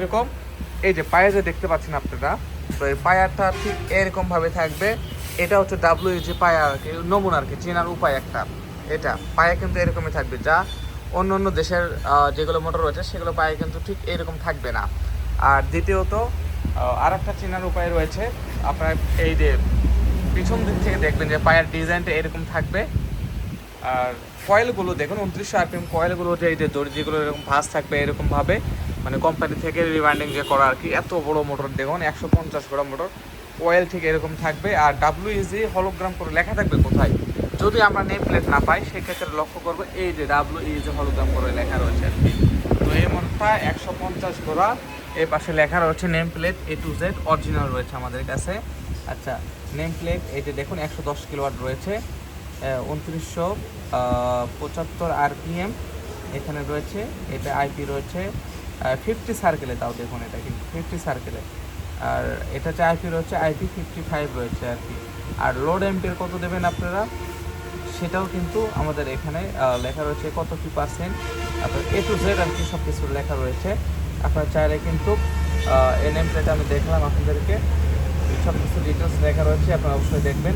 এরকম। এই যে পায়ে যে দেখতে পাচ্ছেন আপনারা, তো এই পায়ারটা ঠিক এরকম ভাবে থাকবে। এটা হচ্ছে ডাব্লিউ যে পায়া আর কি, নমুনা আর কি, চেনার উপায় একটা। এটা, পায়ে কিন্তু এরকমই থাকবে। যা অন্য অন্য দেশের যেগুলো মোটর রয়েছে, সেগুলো পায়ে কিন্তু ঠিক এরকম থাকবে না। আর দ্বিতীয়ত আর একটা চেনার উপায় রয়েছে। আপনার এই যে পিছন দিক থেকে দেখবেন যে পায়ের ডিজাইনটা এরকম থাকবে। আর কয়েলগুলো দেখুন, উনত্রিশশো আরপিএম কয়েলগুলো যে এই যে দড়ি যেগুলো এরকম ভাঁজ থাকবে এরকম ভাবে। মানে কোম্পানি থেকে রিবান্ডিং যে করা আর কি, এত বড় মোটর দেখুন একশো পঞ্চাশ ঘোড়া মোটর কয়েল ঠিক এরকম থাকবে আর ডাব্লিউ ইজি হলোগ্রাম করে লেখা থাকবে কোথায়? যদি আমরা নেম প্লেট না পাই, সেক্ষেত্রে লক্ষ্য করব এই যে ডাব্লিউ ইজি হলোগ্রাম করে লেখা রয়েছে আর কি। তো এই মোটরটা একশো পঞ্চাশ ঘোড়া এর পাশে লেখা রয়েছে name plate A to Z original রয়েছে আমাদের কাছে। আচ্ছা নেম প্লেট যে দেখুন, একশো দশ কিলোয়াট রয়েছে। উনত্রিশশো পঁচাত্তর আরপিএম এখানে রয়েছে, এটা আইপি রয়েছে। ফিফটি সার্কেলে তাও দেখুন এটা কিন্তু ফিফটি সার্কেলে আর এটা হচ্ছে আইপি রয়েছে আইপি ফিফটি ফাইভ রয়েছে আর কি। আর লোড এম্পের কত দেবেন আপনারা? সেটাও কিন্তু আমাদের এখানে লেখা রয়েছে কত কি পার্সেন্ট আপনার এ টু জেড আর কি সব কিছু লেখা রয়েছে। আপনার চাইলে কিন্তু এন এম প্লেট আমি দেখলাম আপনাদেরকে। সব কিছু ডিটেলস লেখা রয়েছে, আপনারা অবশ্যই দেখবেন।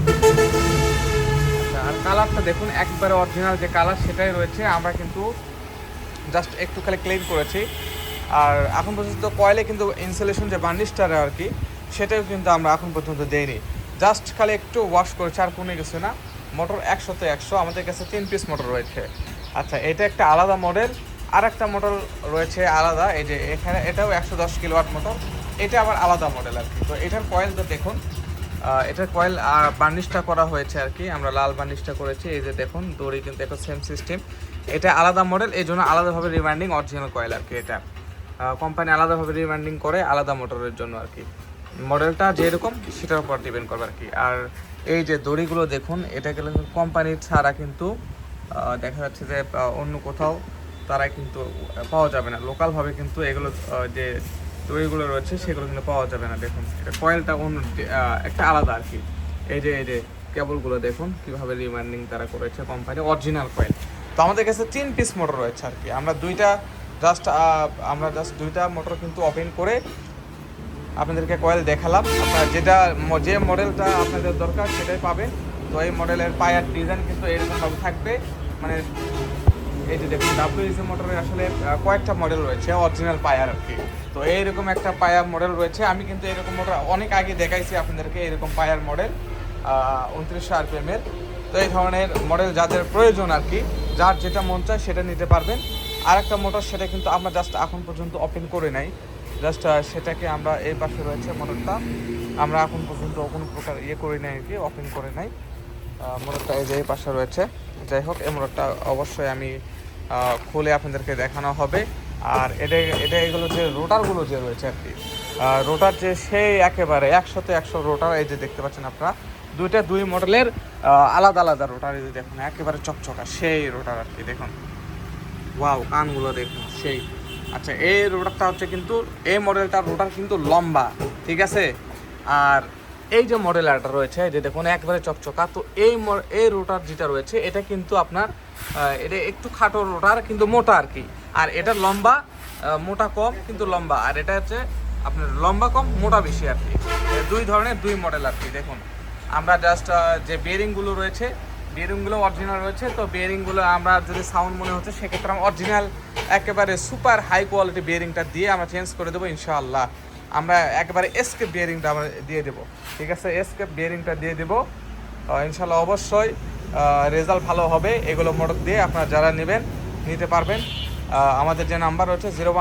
আচ্ছা আর কালারটা দেখুন, একবারে অরিজিনাল যে কালার সেটাই রয়েছে। আমরা কিন্তু জাস্ট একটু খালি ক্লিন করেছি। আর এখন পর্যন্ত কয়েলে কিন্তু ইনসুলেশন যে বার্নিশটা আর কি সেটাও কিন্তু আমরা এখন পর্যন্ত দেইনি। জাস্ট খালি একটু ওয়াশ করেছি আর কোনো কিছু না মোটর একশোতে একশো, আমাদের কাছে তিন পিস মোটর রয়েছে। আচ্ছা এটা একটা আলাদা মডেল আর একটা মোটর রয়েছে আলাদা, এই যে এখানে এটাও একশো দশ কিলোয়াট মোটর এটা আবার আলাদা মডেল আর কি তো এটার কয়েলটা দেখুন এটার কয়েল বার্নিশটা করা হয়েছে আর কি আমরা লাল বার্নিশটা করেছি, এই যে দেখুন, দড়ি কিন্তু একটা সেম সিস্টেম এটা আলাদা মডেল এই জন্য আলাদাভাবে রিমাইন্ডিং অরিজিনাল কয়েল আর কি এটা। কোম্পানি আলাদাভাবে রিমাইন্ডিং করে আলাদা মোটরের জন্য আর কি। মডেলটা যেরকম, সেটার উপর ডিপেন্ড করবে আর কি। আর এই যে দড়িগুলো দেখুন, এটা গেলে কোম্পানির ছাড়া কিন্তু দেখা যাচ্ছে যে অন্য কোথাও তারা কিন্তু পাওয়া যাবে না। লোকালভাবে কিন্তু এগুলো যে দড়িগুলো রয়েছে, সেগুলো কিন্তু পাওয়া যাবে না। দেখুন, এটা কয়েলটা অন্য একটা আলাদা আর কি। এই যে এই যে কেবলগুলো দেখুন, কীভাবে রিমাইন্ডিং তারা করেছে কোম্পানি অরিজিনাল কয়েল তো আমাদের কাছে তিন পিস মোটর রয়েছে আর কি। আমরা দুইটা জাস্ট আমরা জাস্ট দুইটা মোটর কিন্তু ওপেন করে আপনাদেরকে কয়েল দেখালাম। আপনার যেটা যে মডেলটা আপনাদের দরকার সেটাই পাবেন। তো এই মডেলের পায়ার ডিজাইন কিন্তু এরকমভাবে থাকবে। মানে এই যে দেখুন ডাব্লিউএসি মোটরের আসলে কয়েকটা মডেল রয়েছে অরিজিনাল পায়ার আর কি। তো এইরকম একটা পায়ার মডেল রয়েছে। আমি কিন্তু এরকম মোটর অনেক আগে দেখাইছি আপনাদেরকে, এরকম পায়ার মডেল উনত্রিশশো আরপিএম এর তো এই ধরনের মডেল যাদের প্রয়োজন আর কি, যার যেটা মন চায় সেটা নিতে পারবেন। আর একটা মোটর সেটা কিন্তু আমরা জাস্ট এখন পর্যন্ত ওপেন করে নাই। জাস্ট সেটাকে আমরা এই পাশে রয়েছে মোটরটা। আমরা এখন পর্যন্ত কোনো প্রকার ইয়ে করি নাই আর কি ওপেন করে নাই। মোটরটা এই যে এই পাশে রয়েছে। যাই হোক, এই মোটরটা অবশ্যই আমি খুলে আপনাদেরকে দেখানো হবে। আর এটা এটা এগুলো যে রোটারগুলো যে রয়েছে আর কি রোটার যে সেই একেবারে একশোতে একশো রোটার, এই যে দেখতে পাচ্ছেন আপনারা, দুইটা দুই মডেলের আলাদা আলাদা রোটার এই যে দেখুন, একেবারে চকচকা সেই রোটার আর কি, দেখুন। ওয়াও, কানগুলো দেখুন, সেই। আচ্ছা এই রোটারটা হচ্ছে কিন্তু, এই মডেলটার রোটার কিন্তু লম্বা, ঠিক আছে? আর এই যে মডেলটা রয়েছে, এই যে দেখুন, একবারে চকচকা, তো এই এই রোটার যেটা রয়েছে, এটা কিন্তু আপনার এটা একটু খাটো রোটার কিন্তু মোটা আর কি। আর এটা লম্বা মোটা কম, কিন্তু লম্বা। আর এটা হচ্ছে আপনার লম্বা কম, মোটা বেশি আর কি। দুই ধরনের দুই মডেল আর কি, দেখুন। আমরা জাস্ট যে বেয়ারিংগুলো রয়েছে বেয়ারিংগুলো অরিজিনাল রয়েছে, তো বেয়ারিংগুলো আমরা যদি সাউন্ড মনে হচ্ছে, সেক্ষেত্রে আমরা অরিজিনাল একেবারে সুপার হাই কোয়ালিটি বেয়ারিংটা দিয়ে আমরা চেঞ্জ করে দেবো, ইনশাআল্লাহ। আমরা একেবারে এসকেপ বিয়ারিংটা আমরা দিয়ে দেবো, ঠিক আছে? এসকেপ বিয়ারিংটা দিয়ে দেবো। ইনশাল্লাহ অবশ্যই রেজাল্ট ভালো হবে। এগুলো মোটর দিয়ে আপনারা যারা নেবেন, নিতে পারবেন। আমাদের যে নাম্বার রয়েছে জিরো